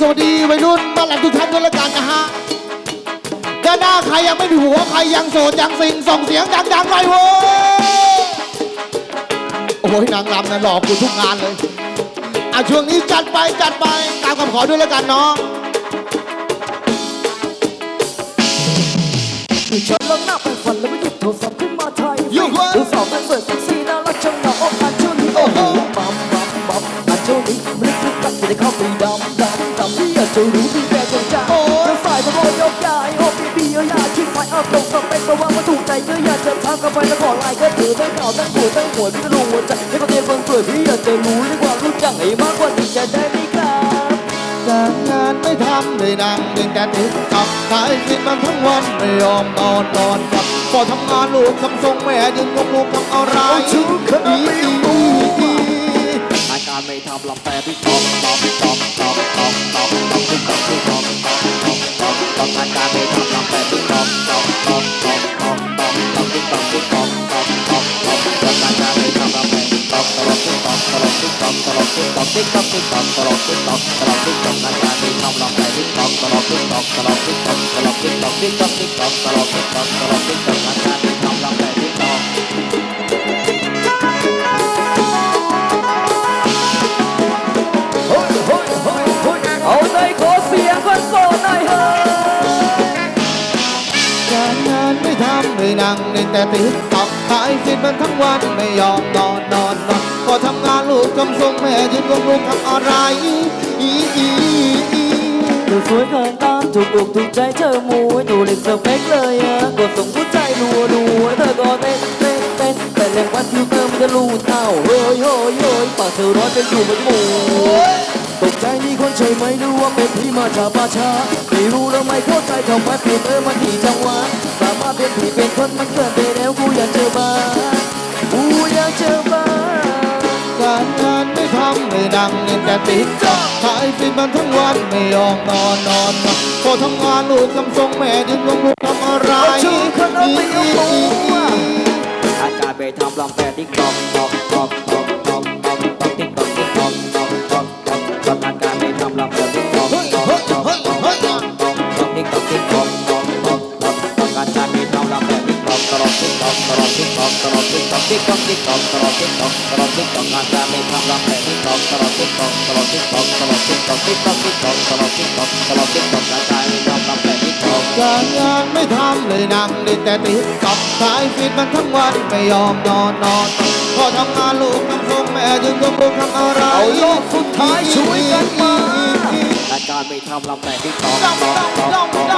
สวัสดีวัยรุ่นมาหลังทุกท่านด้วยละกันนะฮะด้านหน้าใครยังไม่มีหัวใครยังโสดยังสิงส่งเสียงดังๆหน่อยโว้ยโอ้ยนางรำนะหลอกกูทุกงานเลยอะช่วงนี้จัดไปจัดไปตามคำขอด้วยละกันน้องฉันลองหน้าไปฝันแล้วไม่หยุดโทรศัพท์ขึ้นมาไทยอยู่เว้ย ดูสาวแม่งเปิดเซ็กซี่น่ารักจังหน้าอกอันชุนี้โอ้โหบัมบัมบัมอันชุนี้มันลึกลับจะได้เข้าไปดำดำดำที่อยาก จะรู้ที่แกจงใจโอ้ยฝ่ายตะโกนยกใหญ่โอ้บีบีเยอะยาชิดไฟอัพตรงสเปคเพราะว่ามันถูกใจก็อยากจะทักกันไปแล้วขอไลน์ก็ถือตั้งเก่าตั้งหัวตั้งหัวพี่จะรู้หัวใจให้เขาเรียนเบิ่งเปิดพี่อยากจะรู้เรื่องความรู้จักให้มากกว่าที่จะได้ไหมครับการงานไม่ทำเลยนั่งเล่นแต่ติดกับขายสินมันทั้งวันไม่ยอมนอนนอนกับพอทำงานลูกทำทรงแม่ยืนงงลูกทำอะไรเอาชูขนาดไม่รู้ว่ารายการไม่ทำลำแต่พี่ตอบตอบตอบตอบ ติ๊กต๊อกติ๊กต๊อกตลกติ๊กต๊อกตลกติ๊กต๊อกนาฬิกาติ๊กต๊ลองไปติ๊กต๊อกตลกติ๊กต๊อกตลกติ๊กต๊อกตลกติ๊กต๊อกติ๊กต๊อกติ๊กต๊อกตลกติ๊กต๊อกตลกติ๊กต๊อกนาฬิกาติ๊กต๊อกลองไปติ๊กต๊อกเอาเลยอเสียงคนโสดนเฮ้การงานไม่ทำไม่นั่งเล่นแต่ติ๊กต๊อกขายฟิตมันทั้งวันไม่ยอมนอนนอนนอน พอทำลูกทำทรงแม่ยืนงงลูกทำอะไรอีอีอีดูสวยเกินต้านถูกอกถูกใจเธอมวยดูเล็กสเปคเลยอะกดส่งหัวใจรัวรัวเธอก็เต้นเต้นเต้นแต่เรื่องวันฟิวเตอมันจะรู้เท่าเฮ้ยเฮ้ยเฮ้ยปากเธอร้อนเป็นอยู่เหมือนหมูตกใจนี่คนใช่ไหมหรู้ว่าเป็นพี่มาจากป่าช้าไม่รู้แล้วไม่เข้าใจทำไมฟิวเตอมันถี่จังหวะสามารถเป็นผีเป็นคนมันเกินไปแล้วกูอยากเจอบ้าง นั่งเล่นแต่ติดกับขายฟินมันทั้งวันไม่ยอมนอนนอนพอทำงานลูกทำทรงแม่ยืนลงลูกทำอะไรชื่อคนเอาไปเอาตัวรายการไปทำลองแต่ติ๊กต๊อก ตลอดติ๊กตอกติ๊กตอกติ๊กตอกตลอดติ๊กตอกตลอดติ๊กตอกรายการไปทำลำแต่ติ๊กตอกตลอดติ๊กตอกตลอดติ๊กตอกตลอดติ๊กตอกติ๊กตอกติ๊กตอกตลอดติ๊กตอกตลอดติ๊กตอกรายการไปทำลำแต่ติ๊กตอกการงานไม่ทำเลยนั่งเล่นแต่ติดกับขายสินมันทั้งวันไม่ยอมนอนนอนพอทำงานลูกทำทรงแม่ยืนงงลูกทำอะไรเอาโลกสุดท้ายช่วยกันมาการไปทำลำแต่ติ๊กตอกตอกตอกตอกตอกตอกต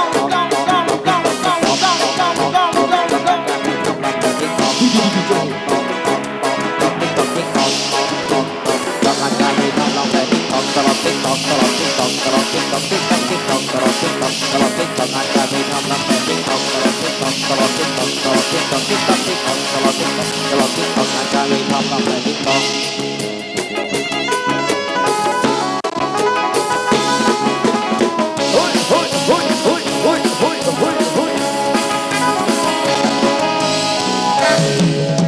อก ตลอดติ๊กตอกรายการมีทำนำแต่ติ๊กต๊อกตลอดติ๊กต๊อกตลอดติ๊กต๊อกตลอดติ๊กต๊อกติ๊กต๊อกติ๊กต๊อกตลอดติ๊กต๊อกตลอดติ๊กต๊อกรายการมีทำนำแต่ติ๊กต๊อก